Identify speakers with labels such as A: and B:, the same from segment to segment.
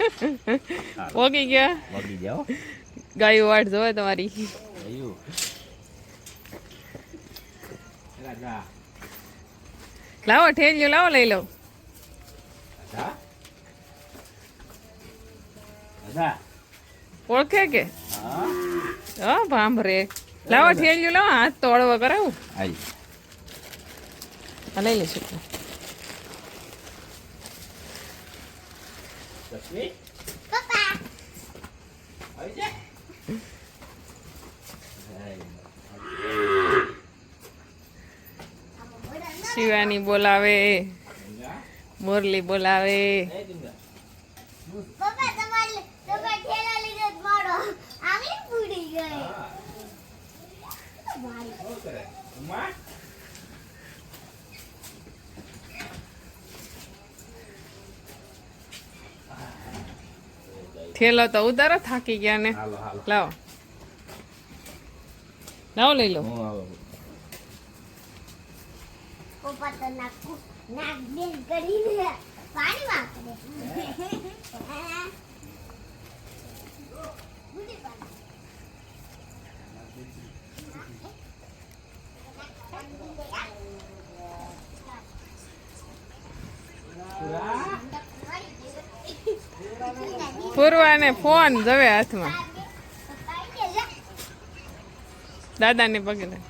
A: પોગી ગયા?
B: વગી જાઓ
A: ગાયું વાટ જોવે તમારી. લાવો ઠેલ્યું લાવો લઈ
B: રાજા?
A: ઓળખે કે?
B: હા.
A: હા ભાંભરે. લાવો ઠેલ્યું લાવો હાથ તોડવા કરાવું. આ લઈ લઈશું
B: તસ્વી
C: પપ્પા.
B: આવી જા.
A: શિવાની બોલાવે. મુરલી બોલાવે
C: પપ્પા તમારે તમે ઠેલા લીધો જ મારો આંગળી ફૂટી ગઈ
A: થેલો તો ઉતારો થાકી ગયા ને.
B: હાલો હાલો.
A: લાવો. લાવો લઈ લો.
C: નાક નાક બેન કરીને પાણીમાં કરે બુડી પાણી.
A: પૂરવાને ફોન જવે હાથમાં દાદાને પગે લાગે.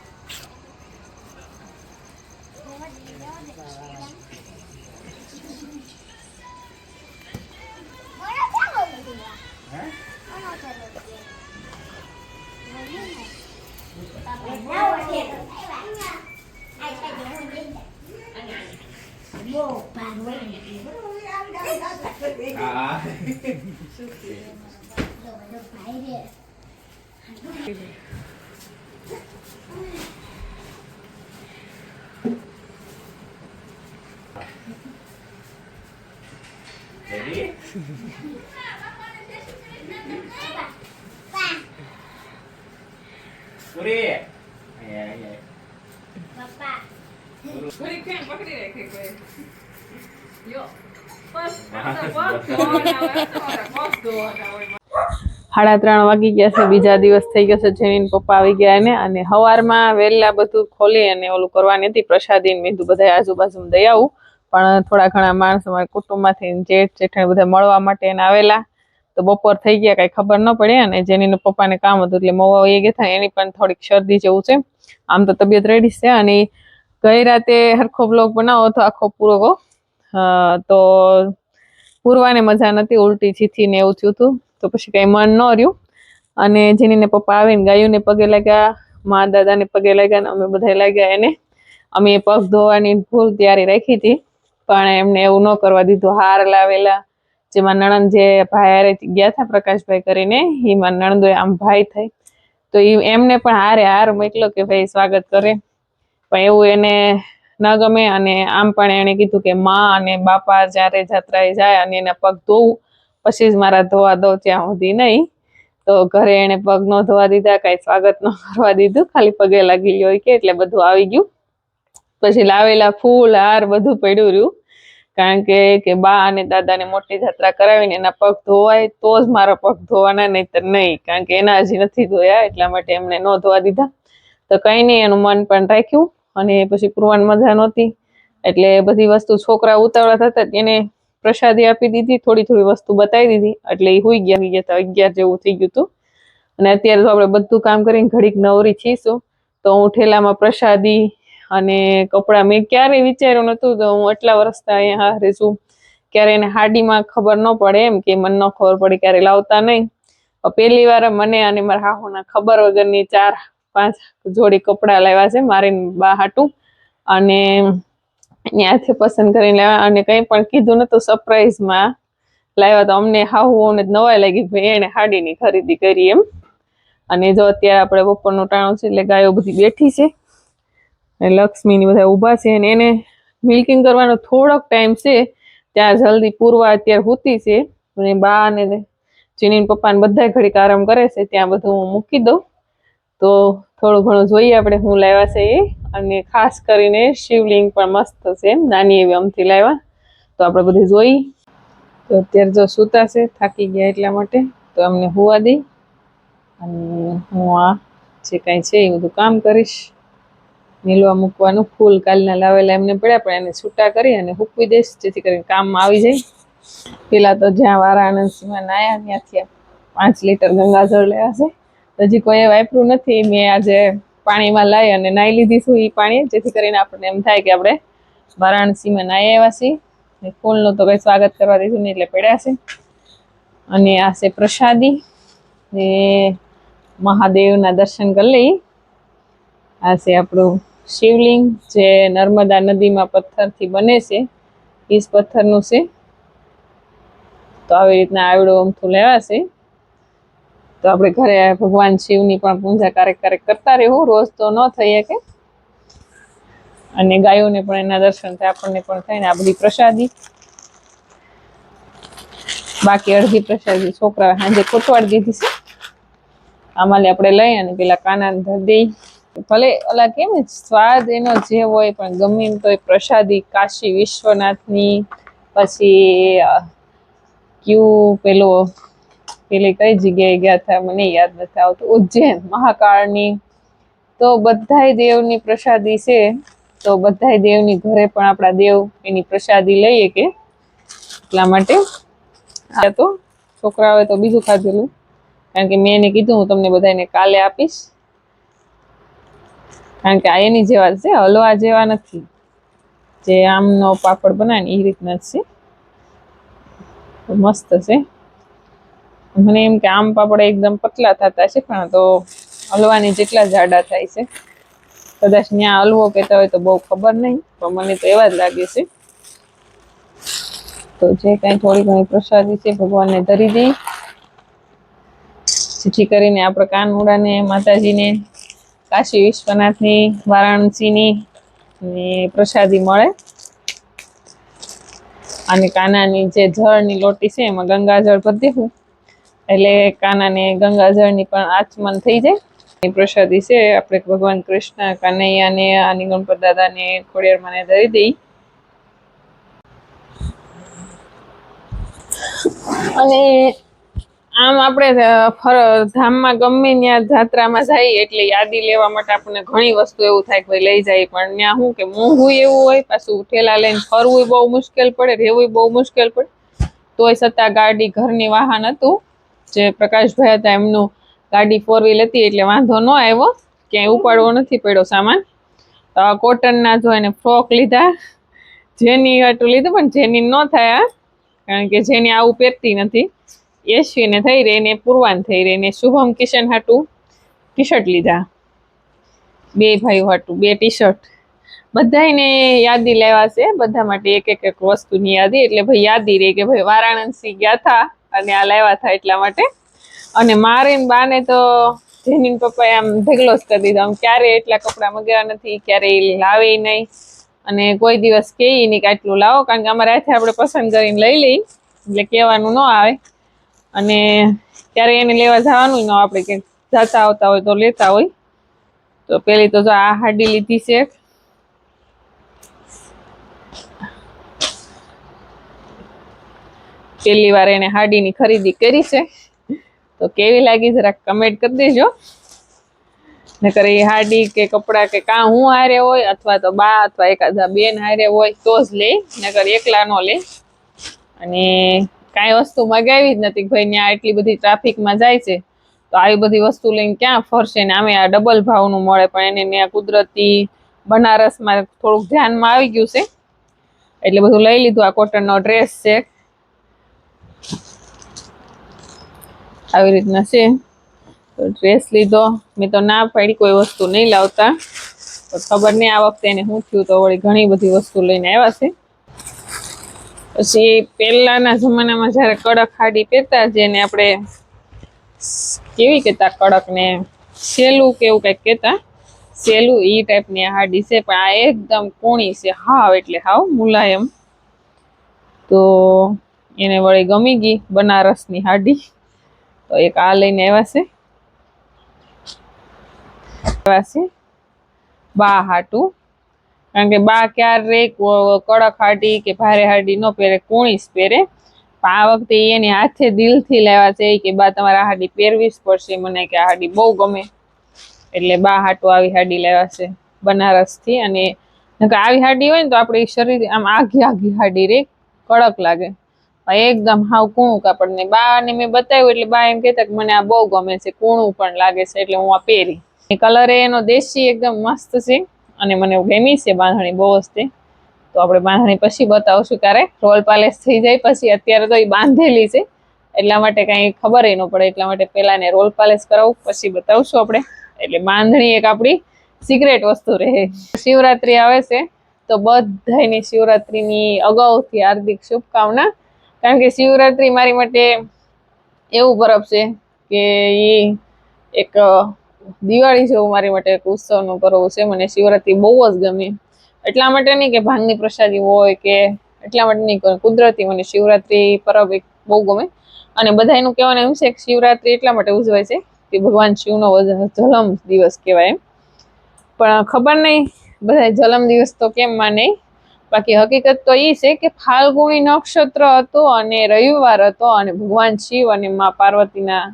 B: હા રેડી પૂરી અહીંયા અહીંયા
A: પૂરી કેમ પકડી રાખી કોઈ? લ્યો. બસ, સાડા ત્રણ વાગી ગયા છે, બીજા દિવસ થઈ ગયો છે જેની પપ્પા આવી ગયા એને અને સવારમાં વહેલા બધું ખોલી અને ઓલું કરવાની હતી, પ્રસાદી મીધું બધા આજુબાજુ દઈ આવું. પણ થોડા ઘણા માણસો મારા કુટુંબમાંથી જેઠ જેઠાણી બધા મળવા માટે એને આવેલા. તો બપોર થઈ ગયા, કઈ ખબર ન પડી અને જેની પપ્પાને કામ હતું એટલે મોવા એ ગયા એની પણ થોડીક શરદી જેવું છે. આમ તો તબિયત રેડી છે અને ગઈ રાતે હરખો બ્લોગ બનાવો તો આખો પૂરો તો પૂરવાને મજા નથી ઉલટી ચીથી ને એવું થયું હતું તો પછી કઈ મન ન રહ્યું. અને જેનીને પપ્પા આવીને ગાયોને પગે લાગ્યા, મા દાદાને પગે લાગ્યા ને અમે બધા લાગ્યા એને. અમે એ પગ ધોવાની ભૂલ તૈયારી રાખી હતી, પણ એમને એવું ન કરવા દીધું. હાર લાવેલા, જેમાં નણંદ જે ભાઈ ગયા હતા પ્રકાશભાઈ કરીને, એમાં નણંદો આમ ભાઈ થઈ. તો એમને પણ હારે હાર મોકલો કે ભાઈ સ્વાગત કરે. પણ એવું એને ન ગમે અને આમ પણ એણે કીધું કે માં અને બાપા જ્યારે જાત્રાએ જાય અને એના પગ ધોવું, પછી જ મારા ધોવા દો ત્યાં સુધી નહીં. તો ઘરે એને પગ ન ધોવા દીધા, કાંઈ સ્વાગત ન કરવા દીધું, ખાલી પગે લાગી ગયો કે એટલે બધું આવી ગયું. પછી લાવેલા ફૂલ, હાર બધું પડ્યું રહ્યું. કારણ કે કે બા અને દાદાને મોટી જાત્રા કરાવીને એના પગ ધોવાય, તો જ મારા પગ ધોવાના, નહીતર નહીં. કારણ કે એના હજી નથી ધોયા, એટલા માટે એમને ન ધોવા દીધા. તો કઈ નહીં, એનું મન પણ રાખ્યું. અને પછી પુરવાન મજા નહોતી. એટલે બધી વસ્તુ છોકરા ઉતાવળા થતા એને પ્રસાદી આપી દીધી, થોડી થોડી વસ્તુ બતાવી દીધી. એટલે એ હોઈ ગયા ગયા અગિયાર જેવું થઈ ગયું હતું અને અત્યારે તો આપણે બધું કામ કરીને ઘડીક નવરી છીશું. તો હું ઠેલામાં પ્રસાદી અને કપડાં મેં ક્યારેય વિચાર્યું નતું તો હું આટલા વર્ષથી અહીંયા હારે છું. ક્યારે એને હાડીમાં ખબર ન પડે એમ કે મને ન ખબર પડે ક્યારે લાવતા નહીં. પહેલી વાર મને અને મારા હાહુના ખબર વગરની ચાર પાંચ જોડી કપડાં લાવ્યા છે મારી બા હાટું. અને ત્યાંથી પસંદ કરીને લાવ્યા અને કંઈ પણ કીધું નતું સરપ્રાઈઝમાં લાવ્યા તો અમને હાહુઓને જ નવાઈ લાગી, ભાઈ એને હાડીની ખરીદી કરી એમ. અને જો અત્યારે આપણે બપોરનું ટાણું છે, એટલે ગાયો બધી બેઠી છે. લક્ષ્મીની બધા ઊભા છે, અને એને મિલ્કિંગ કરવાનો થોડોક ટાઈમ છે, ત્યાં જલ્દી પૂરવા અત્યારે હોતી છે. અને બા અને ચીની પપ્પા ને બધા ઘડીક આરામ કરે છે, ત્યાં બધું હું મૂકી દઉં. તો થોડું ઘણું જોઈએ આપણે હું લાવ્યા છે એ. અને ખાસ કરીને શિવલિંગ પણ મસ્ત છે નાની એવી અમથી લાવ્યા. તો આપણે બધું જોઈ. તો અત્યારે જો સૂતા છે, થાકી ગયા એટલા માટે. તો અમને હોવા દઈ. અને હું આ જે કાંઈ છે એ બધું કામ કરીશ. નીલવા મૂકવાનું. ફૂલ કાલના લાવેલા એમને પડ્યા, પણ એને છૂટા કરી અને હૂકવી દઈશ, જેથી કરીને કામમાં આવી જાય. પેલા તો જ્યાં વારાણસીમાં નાયા, ત્યાંથી પાંચ લીટર ગંગાજળ લેવા છે. હજી કોઈ વાપર્યું નથી, મેં આજે પાણીમાં લાવી અને નાહી લીધી છું એ પાણી, જેથી કરીને આપણને એમ થાય કે આપણે વારાણસીમાં નાહી આવ્યા છીએ. ફૂલનું તો કંઈ સ્વાગત કરવા દીધું નહીં, એટલે પડ્યા છે. અને આ છે પ્રસાદી. ને મહાદેવના દર્શન કરી લઈ આ છે આપણું શિવલિંગ, જે નર્મદા નદીમાં પથ્થરથી બને છે. ઈસ પથ્થરનું છે. તો આવી રીતના આવડું અમથું લેવાશે. તો આપણે ઘરે ભગવાન શિવની પણ પૂજા ક્યારેક ક્યારેક કરતા રહેવું રોજ તો ન થઈ શકે. અને ગાયોને પણ એના દર્શન થાય, આપણને પણ થાય ને આ બધી પ્રસાદી. બાકી અડધી પ્રસાદી છોકરા સાંજે કોટવાડી દીધી છે. આમાં આપણે લઈ અને પેલા કાના ધરી ભલે ઓલા કેમ સ્વાદ એનો જે હોય પણ ગમે એમ તો પ્રસાદી, કાશી વિશ્વનાથની, પછી ક્યુ, પેલો પેલી કઈ જગ્યાએ ગયા હતા મને યાદ નથી આવતું. ઉજ્જૈન, મહાકાળની. તો બધાય દેવની પ્રસાદી છે. તો બધાય દેવની ઘરે પણ આપણા દેવ એની પ્રસાદી લઈએ કે એટલા માટે. આ તો છોકરાઓએ તો બીજું ખાધેલું. કારણ કે મેં એને કીધું, હું તમને બધાને કાલે આપીશ. કારણ કે આ એની જેવા છે, હલવા જેવા નથી. જે આમનો પાપડ બનાવે એ રીતના જ છે. મસ્ત છે. મને એમ કે આમ પાપડ એકદમ પતલા થતા છે, પણ તો હલવાની જેટલા જાડા થાય છે. કદાચ ત્યાં હલવો કહેતા હોય તો બહુ ખબર નહીં, પણ મને તો એવા જ લાગે છે. તો જે કાંઈ થોડી ઘણી પ્રસાદી છે, ભગવાનને ધરી દઈ. જેથી કરીને આપણે કાનમુડાને માતાજીને, કાશી વિશ્વનાથની, વારાણસીની પ્રસાદી મળે. અને કાનાની જે જળની લોટી છે, એમાં ગંગાજળ ભરી દેવું. એટલે કાનાને ગંગાજળની પણ આચમન થઈ જાય. પ્રસાદી છે, આપણે ભગવાન કૃષ્ણ કનૈયાને આની ગણપત દાદાને ખોડિયારમાંને ધરી દઈ અને આમ આપણે ધામમાં ગમે ત્યાં જાત્રામાં જઈએ એટલે યાદી લેવા માટે આપણને ઘણી વસ્તુ એવું થાય કે ભાઈ લઈ જાય, પણ ત્યાં શું કે મોંઘું એવું હોય, પાછું ઠેલા લઈને ફરવું બહુ મુશ્કેલ પડે, રહેવું બહુ મુશ્કેલ પડે. તોય છતાં ગાડી ઘરની વાહન હતું. જે પ્રકાશભાઈ હતા એમનું ગાડી ફોર વ્હીલ હતી એટલે વાંધો ન આવ્યો. ક્યાંય ઉપાડવો નથી પડ્યો સામાન. કોટનના જો એને ફ્રોક લીધા. જેની હાટું લીધું પણ જેની ન થયા કારણ કે જેની આવું પહેરતી નથી. યશવીને થઈ રહી ને પૂર્વાન થઈ રહી ને શુભમ કિશન હાટું ટી શર્ટ લીધા. બે ભાઈઓ હાટું, બે ટી શર્ટ બધાને યાદી લેવા છે. બધા માટે એક એક એક વસ્તુની યાદી. એટલે ભાઈ યાદી રહી કે ભાઈ વારાણસી ગયા હતા અને આ લાવ્યા હતા એટલા માટે. અને મારે બાને તો જેની પપ્પાએ આમ ઢગલો જ કરી દીધો. આમ ક્યારે એટલા કપડાં મગાવ્યા નથી ક્યારે લાવે નહીં. અને કોઈ દિવસ કે નહીં કે આટલું લાવો, કારણ કે અમારે હાથે આપણે પસંદ કરીને લઈ લઈ એટલે કહેવાનું ન આવે. અને ત્યારે એને લેવા જવાનું ન, આપણે કે જતા આવતા હોય તો લેતા હોય. તો પેલી તો જો આ હાડી લીધી છે. પહેલી વાર એને હાડીની ખરીદી કરી છે. તો કેવી લાગી જરાક કમેન્ટ કરી દેજો. નકર એ હાડી કે કપડાં કે કાં હું હારે હોય અથવા તો બા અથવા એકાદા બેન હારે હોય તો જ લે, નકર એકલા નો લે. અને કાંઈ વસ્તુ મગાવી જ નથી ભાઈ ત્યાં એટલી બધી ટ્રાફિકમાં જાય છે. તો આવી બધી વસ્તુ લઈને ક્યાં ફરશે ને આમે આ ડબલ ભાવનું મળે, પણ એને ત્યાં કુદરતી બનારસમાં થોડુંક ધ્યાનમાં આવી ગયું છે. એટલે બધું લઈ લીધું. આ કોટનનો ડ્રેસ છે. આવી રીતના છે. તો ડ્રેસ લીધો. મેં તો ના પાડી કોઈ વસ્તુ નહીં લાવતા. ખબર નહીં આ વખતે એને શું થયું તો વળી ઘણી બધી વસ્તુ લઈને આવ્યા છે. પછી પહેલાના જમાનામાં જ્યારે કડક હાડી પહેરતા જેને આપણે કેવી કહેતા કડક ને સેલું કેવું કંઈક કહેતા. સેલું એ ટાઈપની હાડી છે, પણ આ એકદમ કોણી છે, હાવ એટલે હાવ મુલાયમ. તો એને વળી ગમી ગઈ બનારસની હાડી. તો એક આ લઈને આવ્યા છે. બા હાટું. કારણ કે બા ક્યારેક કડક હાડી કે ભારે હાડી ન પહેરે, કૂણીસ પહેરે. પણ આ વખતે એની હાથે દિલથી લેવા છે કે બા તમારે આ હાડી પહેરવી જ પડશે. મને કે આ હાડી બહુ ગમે. એટલે બા હાટુ આવી હાડી લેવા છે બનારસથી. અને આવી હાડી હોય ને તો આપણે શરીર આમ આઘી આઘી હાડી રે. કડક લાગે. એકદમ હાવ કૂણું કાપડ ને બા ને મેં બતાવ્યું એટલે બા એમ કહેતા કે મને આ બહુ ગમે છે, કૂણું પણ લાગે છે એટલે હું આ પહેરી. કલર એનો દેશી એકદમ મસ્ત છે અને મને ગમી છે બાંધણી બહુ જ તે. તો આપણે બાંધણી પછી બતાવશું ત્યારે રોલ પાલેસ થઈ જાય પછી અત્યારે તો એ બાંધેલી છે. એટલા માટે કાંઈ ખબર ન પડે. એટલા માટે પહેલા એને રોલ પાલેસ કરાવું, પછી બતાવશું આપણે. એટલે બાંધણી એક આપણી સિક્રેટ વસ્તુ રહે. શિવરાત્રી આવે છે, તો બધાની શિવરાત્રીની અગાઉથી હાર્દિક શુભકામના. કારણ કે શિવરાત્રિ મારી માટે એવું પરબ છે કે એ એક દિવાળી જેવું મારી માટે એક ઉત્સવનું પર્વ છે. મને શિવરાત્રિ બહુ જ ગમે. એટલા માટે નહીં કે ભાંગની પ્રસાદી હોય કે એટલા માટે નહીં કુદરતી મને શિવરાત્રી પરબ એક બહુ ગમે. અને બધાયનું કહેવાનું એમ છે કે શિવરાત્રી એટલા માટે ઉજવાય છે કે ભગવાન શિવનો જલમ દિવસ કહેવાય એમ. પણ ખબર નહીં બધા જલમ દિવસ તો કેમ માને? બાકી હકીકત તો એ છે કે ફાલ્ગુણી નક્ષત્ર હતો અને રવિવાર હતો અને ભગવાન શિવ અને મા પાર્વતીના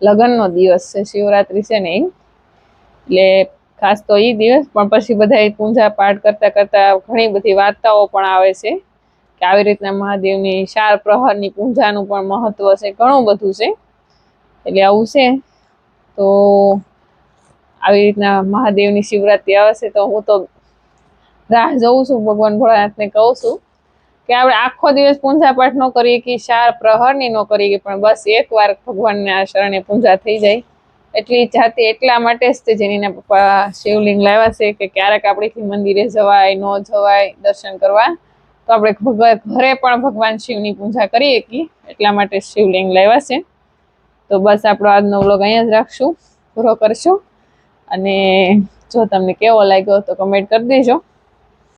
A: લગ્નનો દિવસ છે. શિવરાત્રિ છે ને એટલે ખાસ તો એ દિવસ, પણ પછી બધા પૂજા પાઠ કરતા કરતા ઘણી બધી વાર્તાઓ પણ આવે છે કે આવી રીતના મહાદેવની ચાર પ્રહરની પૂજાનું પણ મહત્વ છે, ઘણું બધું છે. એટલે આવું છે. તો આવી રીતના મહાદેવની શિવરાત્રિ આવે છે તો હું તો રાહ જોઉં છું, ભગવાન ભોળાનાથને કહું છું કે આપણે આખો દિવસ પૂંજા પાઠ કરીએ કે ચાર પ્રહરની ન કરીએ પણ બસ એકવાર આ શરણે પૂજા થઈ જાય. એટલી જાતે એટલા માટે જ તે જેનીના પપ્પા શિવલિંગ લાવ્યા છે કે ક્યારેક આપણેથી મંદિરે જવાય, ન જવાય, દર્શન કરવા. તો આપણે ઘરે પણ ભગવાન શિવની પૂજા કરીએ કે એટલા માટે શિવલિંગ લાવ્યા છે. તો બસ આપણો આજનો વ્લોગ અહીંયા જ રાખશું, પૂરો કરશું. અને જો તમને કેવો લાગ્યો તો કમેન્ટ કરી દેજો.